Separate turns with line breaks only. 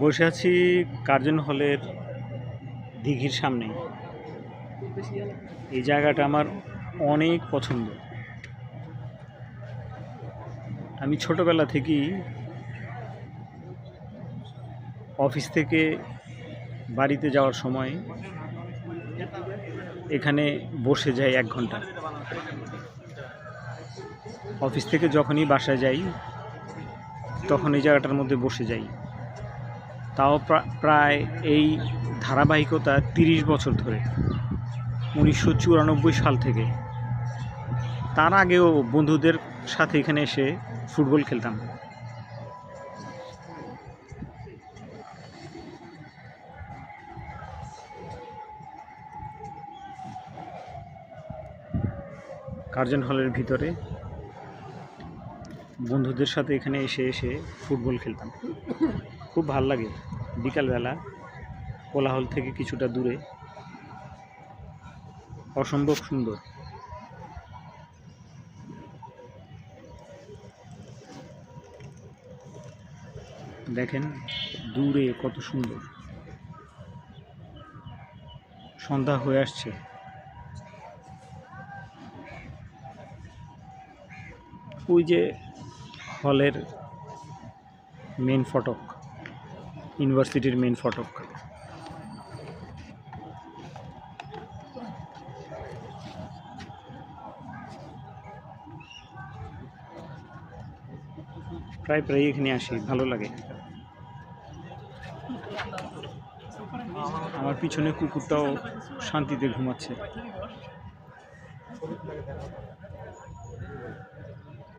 বসে আছি কার্জন হলের দিঘির সামনে এই জায়গাটা আমার অনেক পছন্দ। আমি ছোটবেলা থেকেই অফিস থেকে বাড়িতে যাওয়ার সময় এখানে বসে যাই এক ঘণ্টা। অফিস থেকে যখনই বাসায় যাই, তখন এই জায়গাটার মধ্যে বসে যাই। তাও প্রা- প্রায় এই ধারাবাহিকতা তিরিশ বছর ধরে, উনিশশো চুরানব্বই সাল থেকে। তার আগেও বন্ধুদের সাথে এখানে এসে ফুটবল খেলতাম। কার্জন হলের ভিতরে বন্ধুদের সাথে এখানে এসে এসে ফুটবল খেলতাম। খুব ভালো লাগে। বিকালবেলা, কোলাহল থেকে কিছুটা দূরে। অসম্ভব সুন্দর। দেখেন দূরে কত সুন্দর। সন্ধ্যা হয়ে আসছে। ওই যে হলের মেন ফটক ইউনিভার্সিটির মেন ফটক। প্রায় প্রায় এখানে আসি, ভালো লাগে। আমার পিছনে কুকুরটাও শান্তিতে ঘুমাচ্ছে।